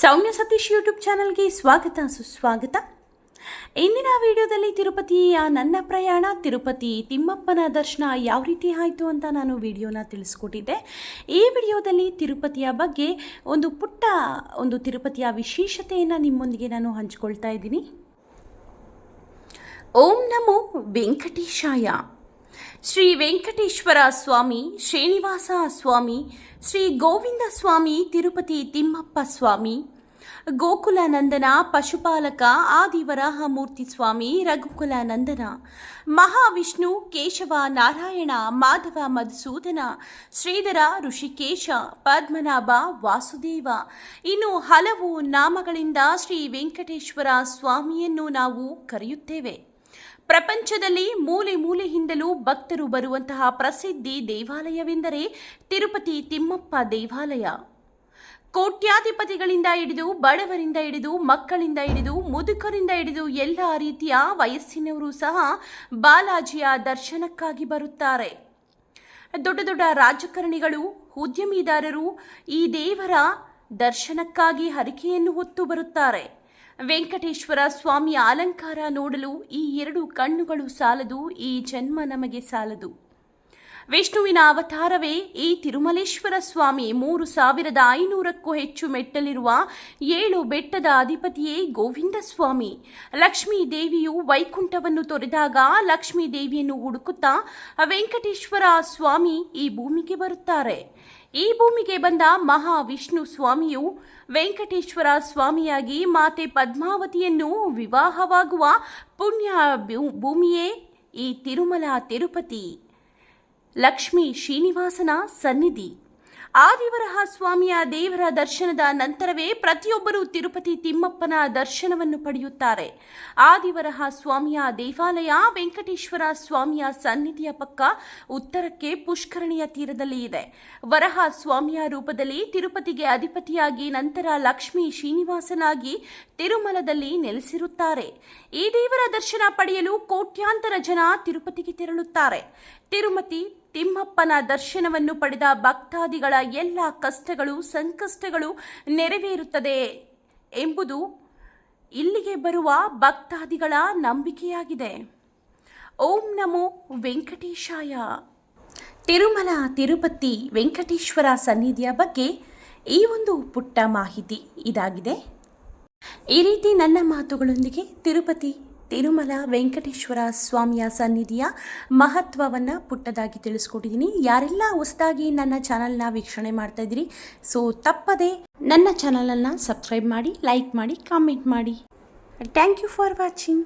ಸೌಮ್ಯ Satish YouTube ಚಾನಲ್ಗೆ ಸ್ವಾಗತ, ಸುಸ್ವಾಗತ. ಇಂದಿನ ವಿಡಿಯೋದಲ್ಲಿ ತಿರುಪತಿಯ ನನ್ನ ಪ್ರಯಾಣ, ತಿರುಪತಿ ತಿಮ್ಮಪ್ಪನ ದರ್ಶನ ಯಾವ ರೀತಿ ಆಯಿತು ಅಂತ ನಾನು ವಿಡಿಯೋನ ತಿಳಿಸ್ಕೊಟ್ಟಿದ್ದೆ. ಈ ವಿಡಿಯೋದಲ್ಲಿ ತಿರುಪತಿಯ ಬಗ್ಗೆ ಒಂದು ಪುಟ್ಟ ಒಂದು ತಿರುಪತಿಯ ವಿಶೇಷತೆಯನ್ನು ನಿಮ್ಮೊಂದಿಗೆ ನಾನು ಹಂಚ್ಕೊಳ್ತಾ ಇದ್ದೀನಿ. ಓಂ ನಮೋ ವೆಂಕಟೇಶಾಯ. ಶ್ರೀ ವೆಂಕಟೇಶ್ವರ ಸ್ವಾಮಿ, ಶ್ರೀನಿವಾಸ ಸ್ವಾಮಿ, ಶ್ರೀ ಗೋವಿಂದ ಸ್ವಾಮಿ, ತಿರುಪತಿ ತಿಮ್ಮಪ್ಪ ಸ್ವಾಮಿ ಗೋಕುಲ ನಂದನ ಪಶುಪಾಲಕ ಆದಿವರಾಹಮೂರ್ತಿ ಸ್ವಾಮಿ ರಘುಕುಲ ನಂದನ ಮಹಾವಿಷ್ಣು ಕೇಶವ ನಾರಾಯಣ, ಮಾಧವ ಮಧುಸೂದನ, ಶ್ರೀಧರ ಋಷಿಕೇಶ, ಪದ್ಮನಾಭ ವಾಸುದೇವ. ಇನ್ನು ಹಲವು ನಾಮಗಳಿಂದ ಶ್ರೀ ವೆಂಕಟೇಶ್ವರ ಸ್ವಾಮಿಯನ್ನು ನಾವು ಕರೆಯುತ್ತೇವೆ. ಪ್ರಪಂಚದಲ್ಲಿ ಮೂಲೆ ಮೂಲೆಯಿಂದಲೂ ಭಕ್ತರು ಬರುವಂತಹ ಪ್ರಸಿದ್ಧಿ ದೇವಾಲಯವೆಂದರೆ ತಿರುಪತಿ ತಿಮ್ಮಪ್ಪ ದೇವಾಲಯ. ಕೋಟ್ಯಾಧಿಪತಿಗಳಿಂದ ಹಿಡಿದು ಬಡವರಿಂದ ಹಿಡಿದು ಮಕ್ಕಳಿಂದ ಹಿಡಿದು ಮುದುಕರಿಂದ ಹಿಡಿದು ಎಲ್ಲ ರೀತಿಯ ವಯಸ್ಸಿನವರು ಸಹ ಬಾಲಾಜಿಯ ದರ್ಶನಕ್ಕಾಗಿ ಬರುತ್ತಾರೆ. ದೊಡ್ಡ ದೊಡ್ಡ ರಾಜಕಾರಣಿಗಳು, ಉದ್ಯಮಿದಾರರು ಈ ದೇವರ ದರ್ಶನಕ್ಕಾಗಿ ಹರಿಕೆಯನ್ನು ಹೊತ್ತು ಬರುತ್ತಾರೆ. ವೆಂಕಟೇಶ್ವರ ಸ್ವಾಮಿಯ ಅಲಂಕಾರ ನೋಡಲು ಈ ಎರಡು ಕಣ್ಣುಗಳು ಸಾಲದು ಈ ಜನ್ಮ ನಮಗೆ ಸಾಲದು. ವಿಷ್ಣುವಿನ ಅವತಾರವೇ ಈ ತಿರುಮಲೇಶ್ವರ ಸ್ವಾಮಿ ಮೂರು ಸಾವಿರದ ಐನೂರಕ್ಕೂ ಹೆಚ್ಚು ಮೆಟ್ಟಲಿರುವ ಏಳು ಬೆಟ್ಟದ ಅಧಿಪತಿಯೇ ಗೋವಿಂದ ಸ್ವಾಮಿ. ಲಕ್ಷ್ಮೀ ದೇವಿಯು ವೈಕುಂಠವನ್ನು ತೊರೆದಾಗ ಲಕ್ಷ್ಮೀ ದೇವಿಯನ್ನು ಹುಡುಕುತ್ತಾ ವೆಂಕಟೇಶ್ವರ ಸ್ವಾಮಿ ಈ ಭೂಮಿಗೆ ಬರುತ್ತಾರೆ. ಈ ಭೂಮಿಗೆ ಬಂದ ಮಹಾವಿಷ್ಣು ಸ್ವಾಮಿಯು ವೆಂಕಟೇಶ್ವರ ಸ್ವಾಮಿಯಾಗಿ ಮಾತೆ ಪದ್ಮಾವತಿಯನ್ನು ವಿವಾಹವಾಗುವ ಪುಣ್ಯ ಭೂಮಿಯೇ ಈ ತಿರುಮಲ ತಿರುಪತಿ. ಲಕ್ಷ್ಮೀ ಶ್ರೀನಿವಾಸನ ಸನ್ನಿಧಿ. ಆದಿವರಹ ಸ್ವಾಮಿಯ ದೇವರ ದರ್ಶನದ ನಂತರವೇ ಪ್ರತಿಯೊಬ್ಬರೂ ತಿರುಪತಿ ತಿಮ್ಮಪ್ಪನ ದರ್ಶನವನ್ನು ಪಡೆಯುತ್ತಾರೆ. ಆದಿವರಹ ಸ್ವಾಮಿಯ ದೇವಾಲಯ ವೆಂಕಟೇಶ್ವರ ಸ್ವಾಮಿಯ ಸನ್ನಿಧಿಯ ಪಕ್ಕ ಉತ್ತರಕ್ಕೆ ಪುಷ್ಕರಣಿಯ ತೀರದಲ್ಲಿ ಇದೆ. ವರಹ ಸ್ವಾಮಿಯ ರೂಪದಲ್ಲಿ ತಿರುಪತಿಗೆ ಅಧಿಪತಿಯಾಗಿ ನಂತರ ಲಕ್ಷ್ಮೀ ಶ್ರೀನಿವಾಸನಾಗಿ ತಿರುಮಲದಲ್ಲಿ ನೆಲೆಸಿರುತ್ತಾರೆ. ಈ ದೇವರ ದರ್ಶನ ಪಡೆಯಲು ಕೋಟ್ಯಾಂತರ ಜನ ತಿರುಪತಿಗೆ ತೆರಳುತ್ತಾರೆ. ತಿರುಮತಿ ತಿಮ್ಮಪ್ಪನ ದರ್ಶನವನ್ನು ಪಡೆದ ಭಕ್ತಾದಿಗಳ ಎಲ್ಲ ಕಷ್ಟಗಳು, ಸಂಕಷ್ಟಗಳು ನೆರವೇರುತ್ತದೆ ಎಂಬುದು ಇಲ್ಲಿಗೆ ಬರುವ ಭಕ್ತಾದಿಗಳ ನಂಬಿಕೆಯಾಗಿದೆ. ಓಂ ನಮೋ ವೆಂಕಟೇಶಾಯ. ತಿರುಮಲ, ತಿರುಪತಿ, ವೆಂಕಟೇಶ್ವರ ಸನ್ನಿಧಿಯ ಬಗ್ಗೆ ಈ ಒಂದು ಪುಟ್ಟ ಮಾಹಿತಿ ಇದಾಗಿದೆ. ಈ ರೀತಿ ನನ್ನ ಮಾತುಗಳೊಂದಿಗೆ ತಿರುಪತಿ ತಿರುಮಲ ವೆಂಕಟೇಶ್ವರ ಸ್ವಾಮಿಯ ಸನ್ನಿಧಿಯ ಮಹತ್ವವನ್ನು ಪುಟ್ಟದಾಗಿ ತಿಳಿಸ್ಕೊಟ್ಟಿದ್ದೀನಿ. ಯಾರೆಲ್ಲ ಹೊಸದಾಗಿ ನನ್ನ ಚಾನಲ್ನ ವೀಕ್ಷಣೆ ಮಾಡ್ತಾ ಇದ್ದೀರಿ, ಸೊ ತಪ್ಪದೆ ನನ್ನ ಚಾನಲನ್ನು ಸಬ್ಸ್ಕ್ರೈಬ್ ಮಾಡಿ, ಲೈಕ್ ಮಾಡಿ, ಕಾಮೆಂಟ್ ಮಾಡಿ. Thank you for watching.